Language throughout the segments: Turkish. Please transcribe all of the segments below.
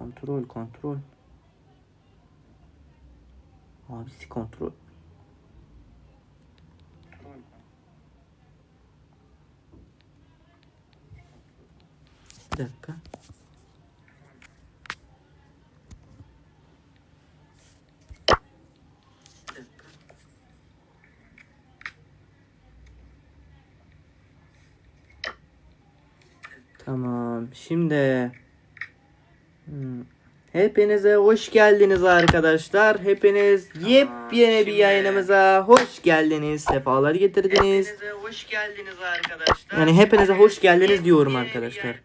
Kontrol kontrol. Abisi kontrol. Bir dakika. Tamam. Şimdi. Hepinize hoş geldiniz arkadaşlar. Hepiniz yepyeni bir yayınımıza hoş geldiniz. Sefalar getirdiniz. Hepinize hoş geldiniz arkadaşlar. Yani hepinize hoş geldiniz diyorum arkadaşlar.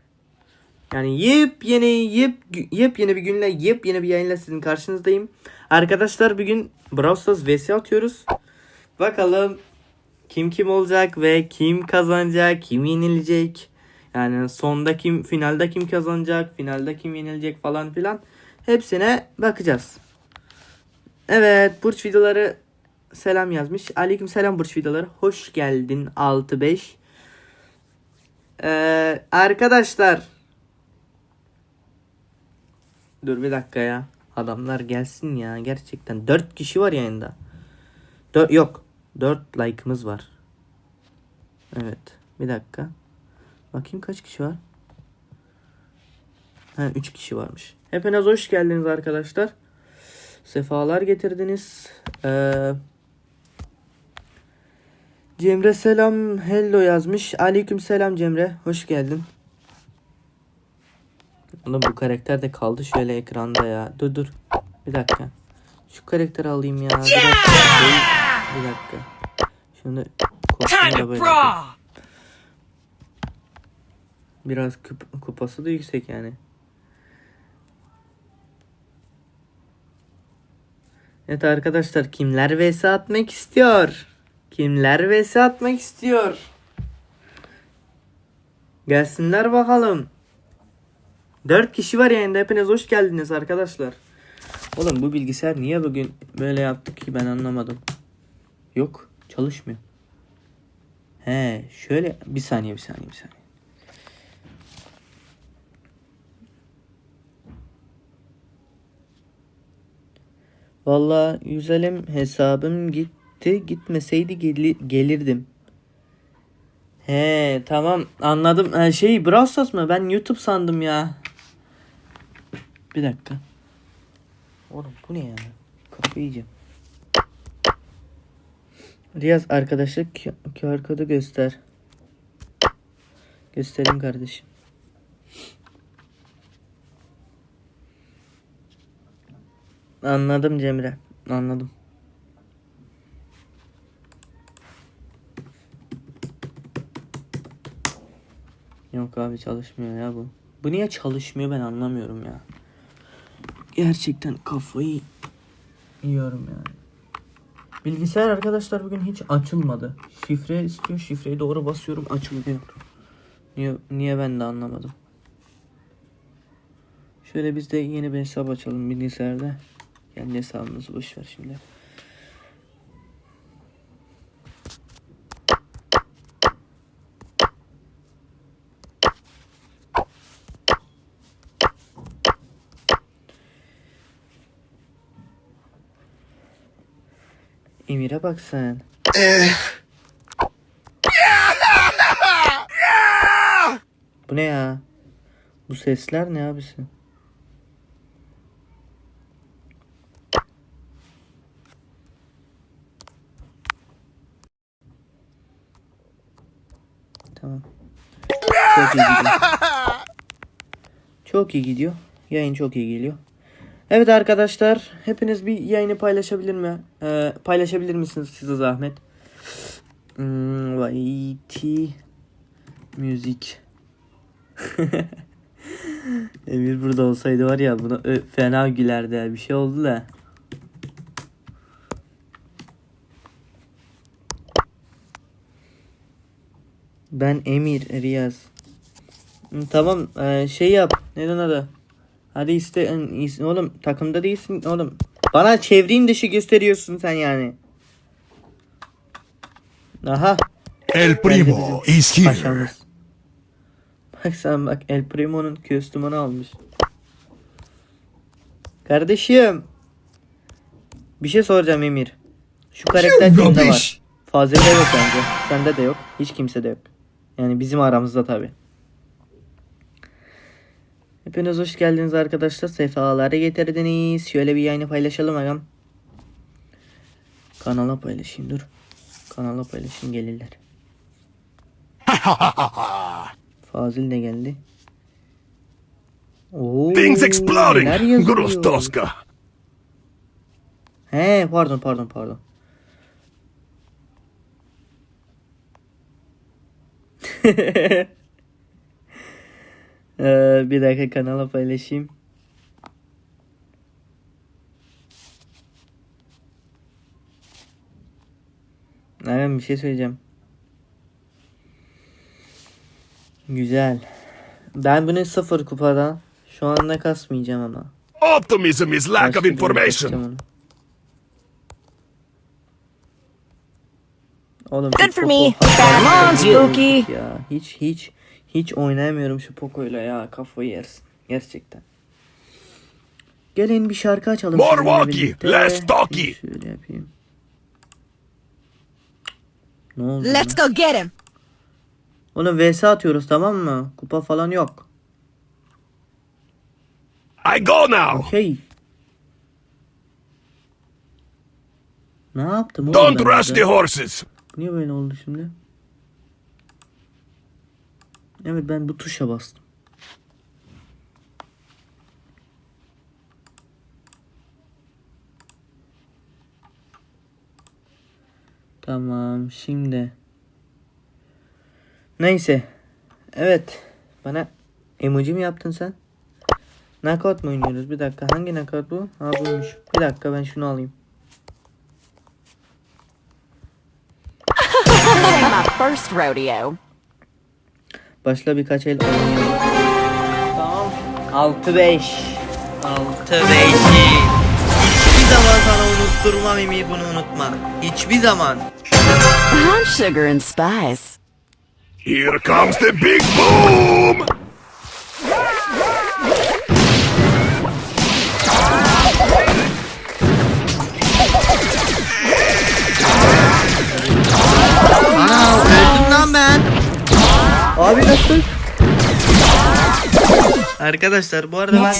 Yani yepyeni yep yepyeni bir günle yepyeni bir yayınla sizin karşınızdayım. Arkadaşlar bugün Brawl Stars vs atıyoruz. Bakalım kim kim olacak ve kim kazanacak, kim yenilecek. Yani sonda kim, finalde kim kazanacak, finalde kim yenilecek falan filan. Hepsine bakacağız. Evet, Burç videoları selam yazmış. Aleyküm selam Burç videoları. Hoş geldin 65. Ee, arkadaşlar. Dur bir dakika ya. Adamlar gelsin ya. Gerçekten 4 kişi var yayında. 4 yok. 4 like'ımız var. Evet. Bir dakika. Bakayım kaç kişi var? Ha 3 kişi varmış. Hepiniz hoş geldiniz arkadaşlar. Sefalar getirdiniz. Ee, Cemre selam hello yazmış. Aleyküm selam Cemre. Hoş geldin. Oğlum bu karakter de kaldı şöyle ekranda ya. Dur dur. Bir dakika. Şu karakteri alayım ya. Bir dakika. Bir dakika. Şunu kostümle böyle. Biraz küp- kupası da yüksek yani. Evet arkadaşlar kimler vs atmak istiyor? Kimler vs atmak istiyor? Gelsinler bakalım. 4 kişi var yayında. Hepiniz hoş geldiniz arkadaşlar. Oğlum bu bilgisayar niye bugün böyle yaptı ki ben anlamadım. Yok çalışmıyor. He şöyle bir saniye bir saniye bir saniye. Valla yüzelim hesabım gitti. Gitmeseydi geli- gelirdim. He tamam anladım. Ha, şey Brawl mı? Ben YouTube sandım ya. Bir dakika. Oğlum bu ne ya? Kafayı yiyeceğim. Riyaz arkadaşlık QR kodu göster. Göstereyim kardeşim. Anladım Cemre. Anladım. Yok abi çalışmıyor ya bu. Bu niye çalışmıyor ben anlamıyorum ya. Gerçekten kafayı yiyorum yani. Bilgisayar arkadaşlar bugün hiç açılmadı. Şifre istiyor. Şifreyi doğru basıyorum açılmıyor. Niye, niye ben de anlamadım. Şöyle biz de yeni bir hesap açalım bilgisayarda. Kendi hesabımızı boş ver şimdi. Emir'e bak sen. Bu ne ya? Bu sesler ne abisi? Tamam. Çok iyi gidiyor. Çok iyi gidiyor. Yayın çok iyi geliyor. Evet arkadaşlar, hepiniz bir yayını paylaşabilir mi? Ee, paylaşabilir misiniz size zahmet? Hmm, YT müzik. Emir burada olsaydı var ya buna ö- fena gülerdi bir şey oldu da. Ben Emir Riyaz. Tamam ee, şey yap. Neden adı? Hadi iste oğlum takımda değilsin oğlum. Bana çevreyim dışı gösteriyorsun sen yani. Aha El primo is here. paşamız. Bak sen bak El Primo'nun kostümünü almış. Kardeşim. Bir şey soracağım Emir. Şu karakter kimde var? Fazil'de yok bence. Sende de yok. Hiç kimse de yok. Yani bizim aramızda tabi. Hepiniz hoş geldiniz arkadaşlar. Sefalara getirdiniz. Şöyle bir yayını paylaşalım agam. Kanala paylaşayım dur. Kanala paylaşayım gelirler. Fazil de geldi. Oo, Things exploding. yazıyor? Grustoska. He pardon pardon pardon. Ee, bir dakika kanala paylaşayım. Evet bir şey söyleyeceğim. Güzel. Ben bunu sıfır kupada şu anda kasmayacağım ama. Optimism is lack Başka of information. onu. Oğlum Good for me. Come on, Spooky. Ya hiç hiç hiç oynayamıyorum şu Poco'yla ya kafayı yersin gerçekten. Gelin bir şarkı açalım. More birlikte. less talkie. Şöyle yapayım. Ne oldu? Let's go get him. Oğlum vs atıyoruz tamam mı? Kupa falan yok. I go now. Okey. Ne yaptım Don't rush the horses. Niye böyle oldu şimdi? Evet ben bu tuşa bastım. Tamam şimdi. Neyse. Evet. Bana emoji mi yaptın sen? Knockout mu oynuyoruz? Bir dakika. Hangi knockout bu? Ha buymuş. Bir dakika ben şunu alayım. First rodeo. Başla birkaç el oynayalım. Tamam. 6-5. 6-5'i. Hiçbir zaman sana unutturmam Emir bunu unutma. Hiçbir zaman. I'm sugar and spice. Here comes the big boom. Abi nasıl? Arkadaşlar bu arada ben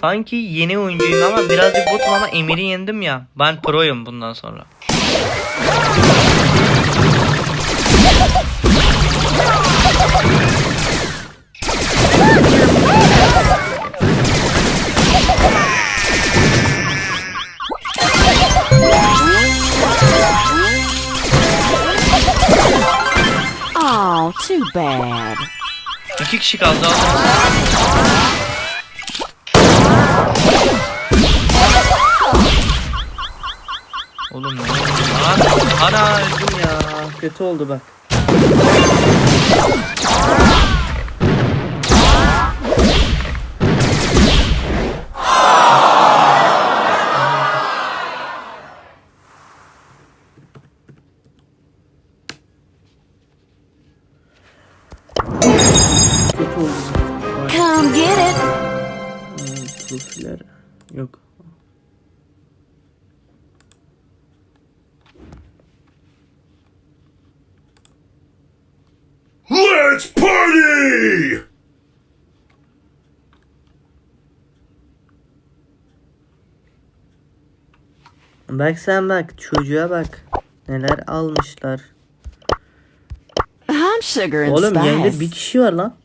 sanki yeni oyuncuyum ama birazcık botum ama Emir'i yendim ya. Ben proyum bundan sonra. Oh, too bad. İki kişi kaldı. Oğlum ne oldu lan? Ana öldüm ya. Kötü oldu bak. Bak sen bak çocuğa bak. Neler almışlar. I'm sugar and Oğlum yayında spice. bir kişi var lan.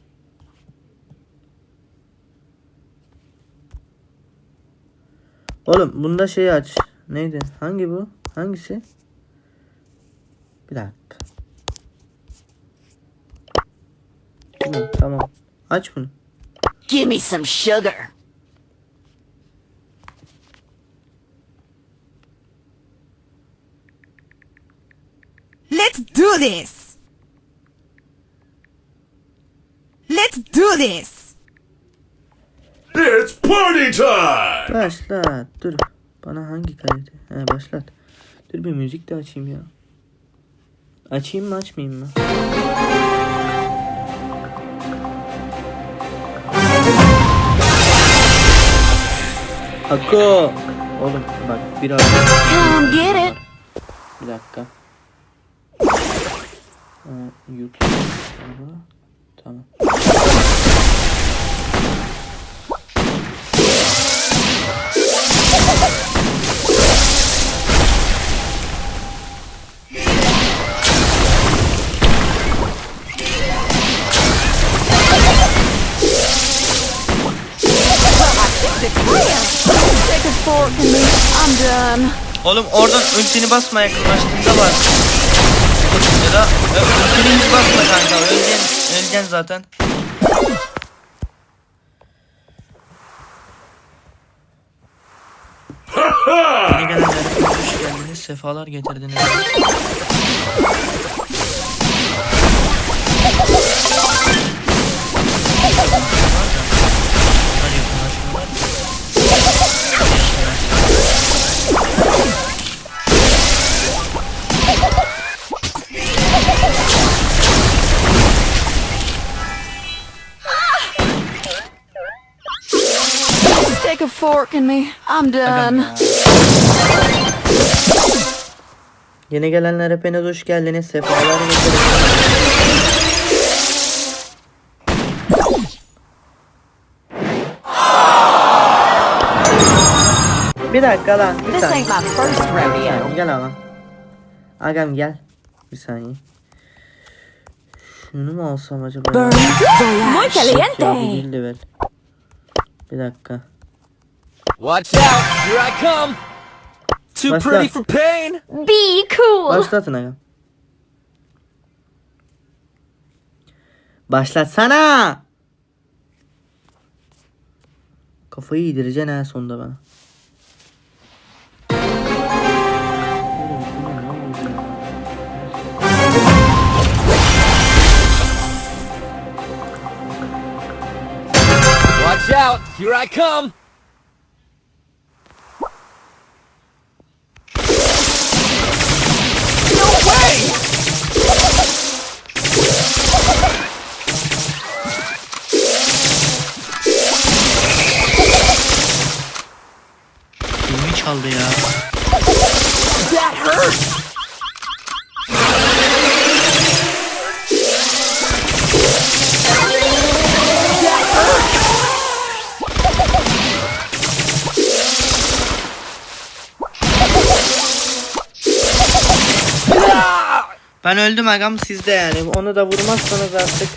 Oğlum bunda şeyi aç. Neydi? Hangi bu? Hangisi? Bir dakika. Tamam, tamam. Aç bunu. Give me some sugar. Let's do this! Let's do this! It's party time. Başlat. Dur. Bana hangi kalite? He başlat. Dur bir müzik de açayım ya. Açayım mı açmayayım mı? Ako. Oğlum bak biraz Come get it. bir dakika. YouTube. Aha, Tamam. Oğlum oradan ultini basma yakınlaştığında var. Ya da e, hiç basma kanka. Öleceksin, öleceksin zaten. Yeni gelenlere hoş geldiniz. Sefalar getirdiniz. Fork in me. I'm done. Yeni gelenler hepiniz hoş geldiniz. Sefalar getirdiniz. Bir dakika lan. Bir This saniye. ain't my first rodeo. Gel lan. Agam gel. Bir saniye. Şunu mu alsam acaba? ya? Muy caliente. Bir dakika. Watch out! Here I come! Too Başla. pretty for pain! Be cool. Başlatın agam. Başlatsana. Kafayı yedireceksin ha sonunda bana. Watch out! Here I come! Çaldı ya. That hurts! Ben öldüm agam sizde yani. Onu da vurmazsanız artık.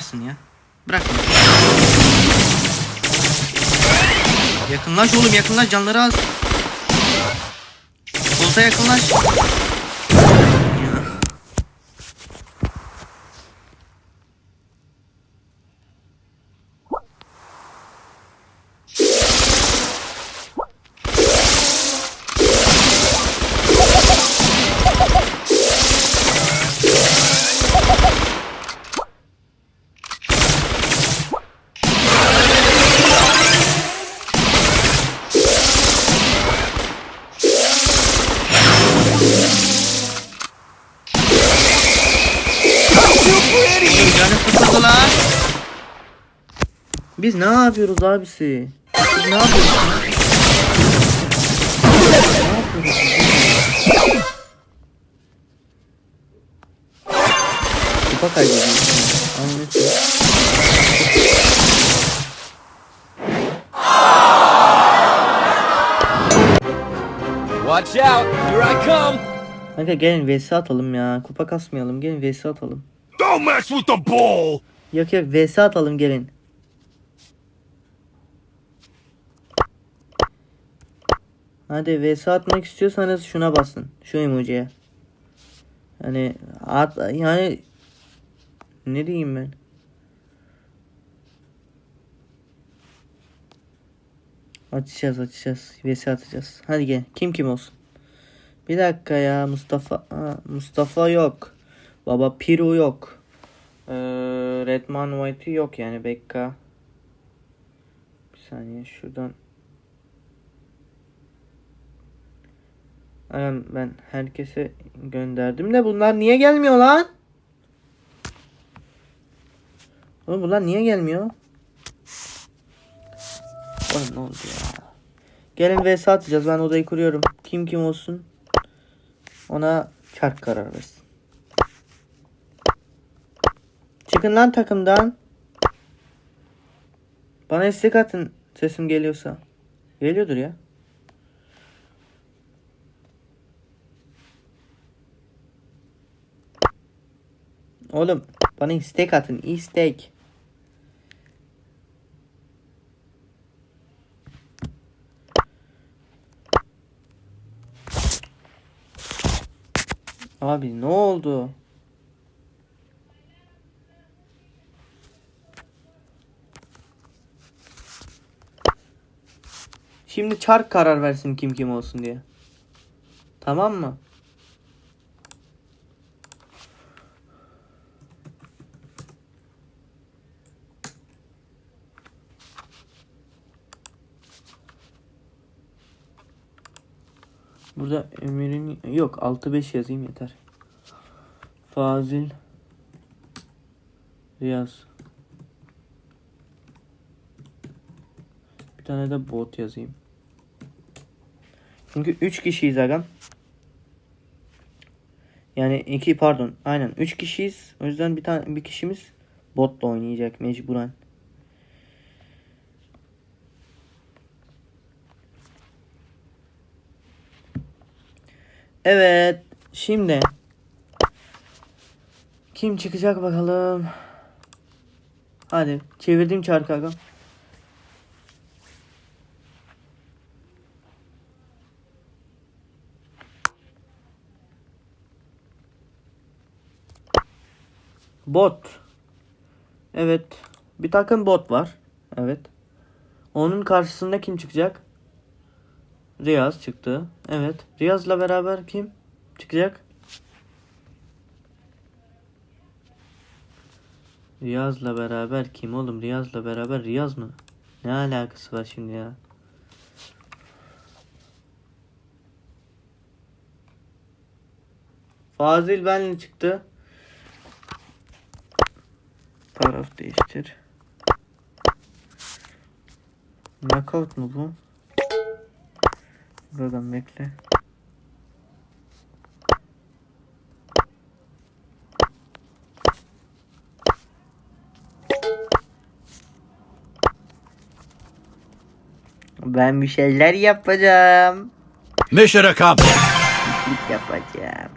Yaparsın ya. Bırak. Yakınlaş oğlum yakınlaş canları az. Koltuğa yakınlaş. Biz ne yapıyoruz abisi? Biz ne yapıyoruz? Ne yapıyoruz? Kupa kaybediyoruz. Anlıyorsun. Watch out! Here I come! Kanka gelin vs atalım ya. Kupa kasmayalım. Gelin vs atalım. Don't mess with the bull! Yok yok vs atalım gelin. Hadi vs atmak istiyorsanız şuna basın. Şu emojiye. Hani at yani ne diyeyim ben? Açacağız açacağız. Vs atacağız. Hadi gel. Kim kim olsun? Bir dakika ya Mustafa. Aa, Mustafa yok. Baba Piru yok. Ee, Redman White'ı yok yani Bekka. Bir saniye şuradan ben herkese gönderdim de bunlar niye gelmiyor lan? Oğlum bunlar niye gelmiyor? Oğlum ne oldu ya? Gelin vs atacağız ben odayı kuruyorum. Kim kim olsun? Ona çark karar versin. Çıkın lan takımdan. Bana istek atın sesim geliyorsa. Geliyordur ya. Oğlum bana istek atın istek. Abi ne oldu? Şimdi çark karar versin kim kim olsun diye. Tamam mı? Burada Emir'in yok 6-5 yazayım yeter. Fazil Riyaz Bir tane de bot yazayım. Çünkü 3 kişiyiz agam. Yani iki pardon aynen 3 kişiyiz. O yüzden bir tane bir kişimiz botla oynayacak mecburen. Evet. Şimdi kim çıkacak bakalım. Hadi çevirdim çarkı agam. Bot. Evet. Bir takım bot var. Evet. Onun karşısında kim çıkacak? Riyaz çıktı. Evet. Riyaz'la beraber kim çıkacak? Riyaz'la beraber kim oğlum? Riyaz'la beraber Riyaz mı? Ne alakası var şimdi ya? Fazil benle çıktı. Taraf değiştir. Knockout mu bu? Buradan bekle. Ben bir şeyler yapacağım. Mission accomplished. Pislik yapacağım.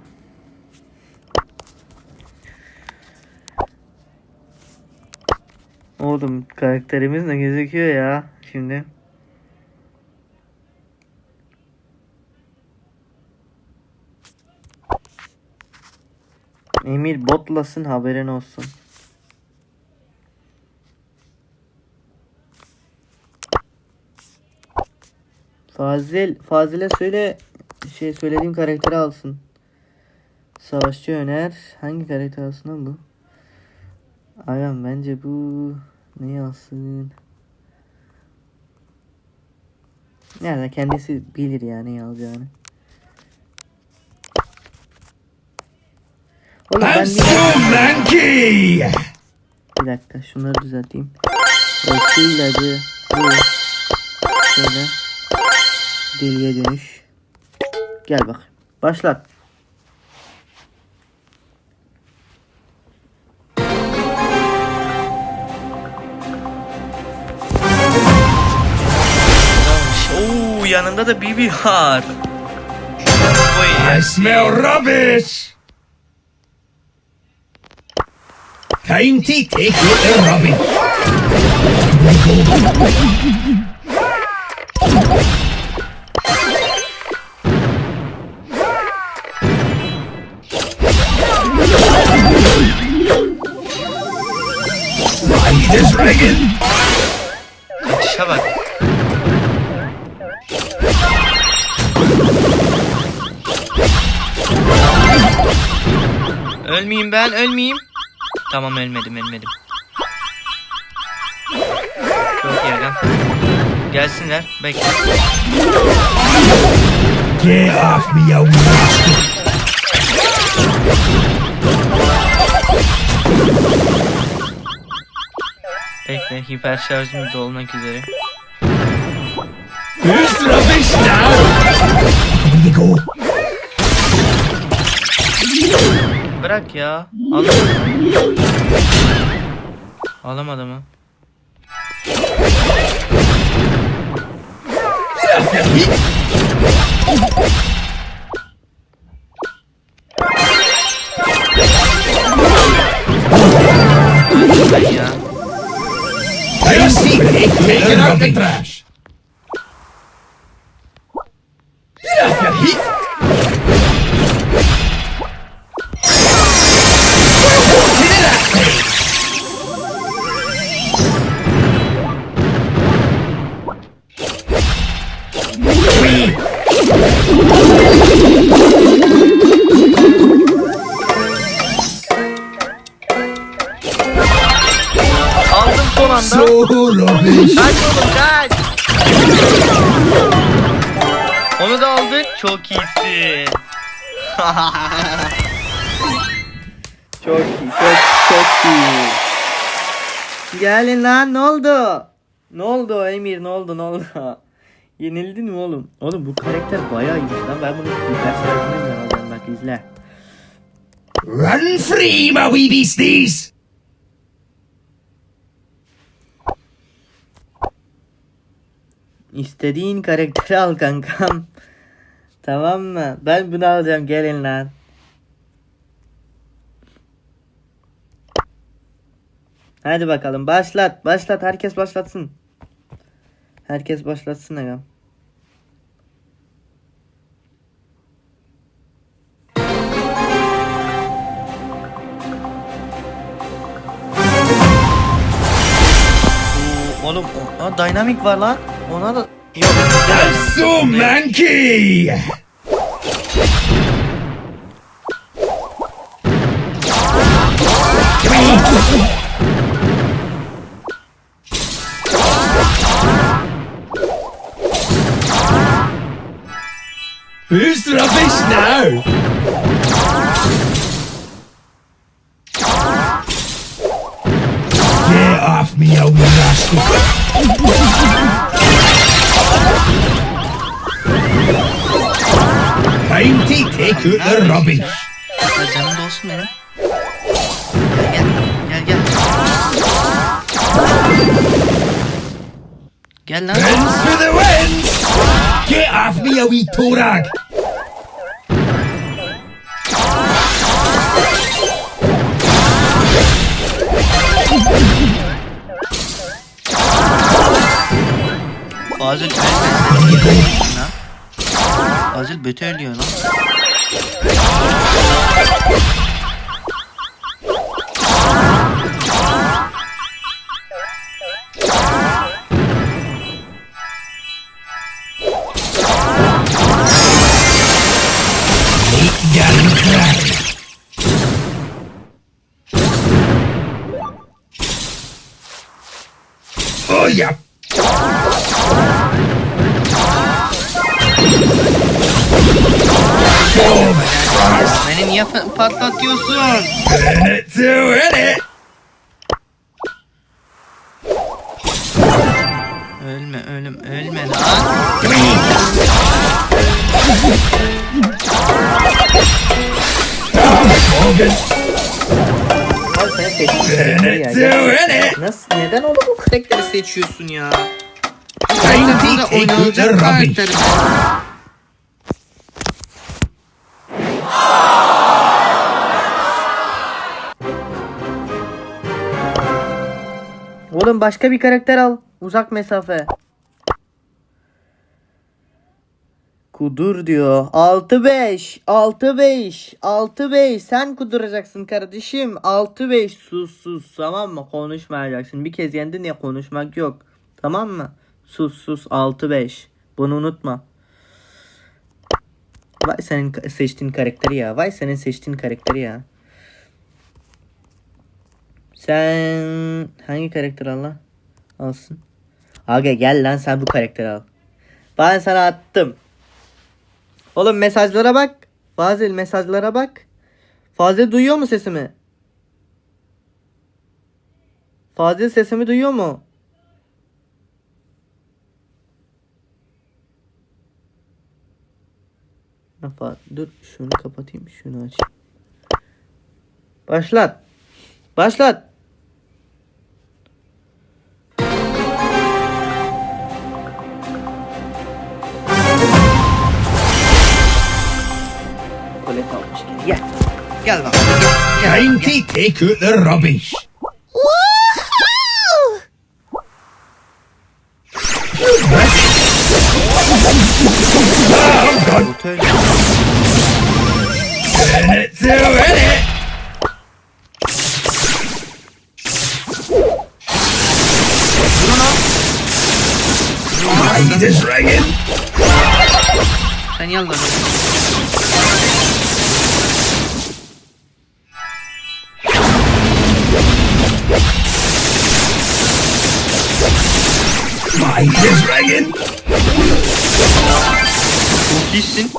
Oğlum karakterimiz ne gözüküyor ya şimdi. Emir botlasın haberin olsun. Fazil, Fazil'e söyle şey söylediğim karakteri alsın. Savaşçı Öner. Hangi karakter alsın bu? Aynen bence bu ne alsın? Yani kendisi bilir yani ne alacağını. Oğlum ben I'm bir, so manky. bir dakika şunları düzelteyim. Ölçü ilacı bu. Şöyle. Deliye dönüş. Gel bak. Başlat. Oo yanında da Bibi var. Oy, I smell rubbish. Time to take rigging. Atışa bak. Ölmeyeyim ben, ölmeyeyim. Tamam ölmedim, ölmedim. Çok iyi agam. Gelsinler, bekle. Get off me, you! Bekle hiper şarjım dolmak üzere. Who's rubbish now? Here you go. Bırak ya. Alamadım. Alamadı mı? Ya. I see it taking out the trash. Get Kaç oğlum kaç. Onu da aldık. Çok iyisin. Çok iyi, çok çok iyi. Gelin lan ne oldu? Ne oldu Emir ne oldu ne oldu? Yenildin mi oğlum? Oğlum bu karakter bayağı iyi lan ben bunu hiper şarjını alacağım bak izle. Run free, my wee beasties! İstediğin karakteri al kankam. tamam mı? Ben bunu alacağım gelin lan. Hadi bakalım başlat başlat herkes başlatsın. Herkes başlatsın agam. Oğlum aa, dynamic var lan. Ona da. So manky! Who's rubbish now? The rubbish. Ya canım dostum benim. Gel gel gel. Gel lan. Winds for the winds! Get off me, you wee toe rag! Fazıl ölmesin lan. Fazıl bötü ölüyor lan. Ah! Take out the rubbish. Oğlum başka bir karakter al. Uzak mesafe. Kudur diyor. 6-5. 6-5. 6-5. Sen kuduracaksın kardeşim. 6-5. Sus sus. Tamam mı? Konuşmayacaksın. Bir kez yendin ya konuşmak yok. Tamam mı? Sus sus. 6-5. Bunu unutma. Vay senin seçtiğin karakteri ya. Vay senin seçtiğin karakteri ya. Sen hangi karakter al lan? Alsın. Aga gel lan sen bu karakteri al. Ben sana attım. Oğlum mesajlara bak. Fazil mesajlara bak. Fazil duyuyor mu sesimi? Fazil sesimi duyuyor mu? Fa- Dur şunu kapatayım şunu aç. Başlat. Başlat. Gel. Gel bak. Time to take out the rubbish. Otel. In it is ringing. Sen. Mind is ringing. Çok iyisin.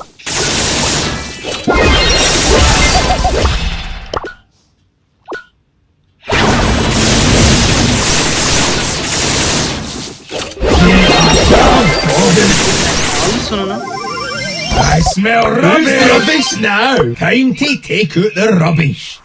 Aldın sonunu. I smell rubbish. rubbish now. Time to take out the rubbish.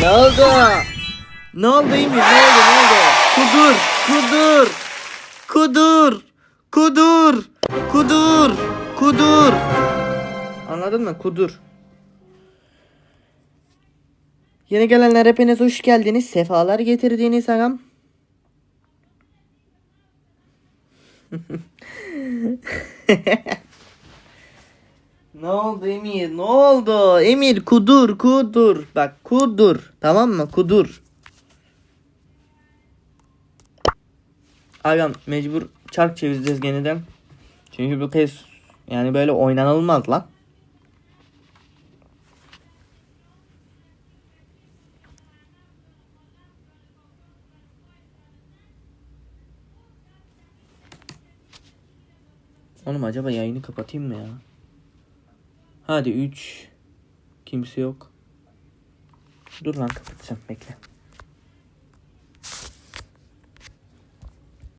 Ne oldu? Ne oldu Emir? Ne oldu? Ne oldu? Kudur, kudur, kudur, kudur, kudur, kudur. Anladın mı? Kudur. Yeni gelenler hepiniz hoş geldiniz. Sefalar getirdiğiniz ağam. Ne oldu Emir? Ne oldu? Emir kudur kudur. Bak kudur. Tamam mı? Kudur. Agam mecbur çark çevireceğiz yeniden. Çünkü bu kez yani böyle oynanılmaz lan. Oğlum acaba yayını kapatayım mı ya? Hadi 3. Kimse yok. Dur lan kapatacağım bekle.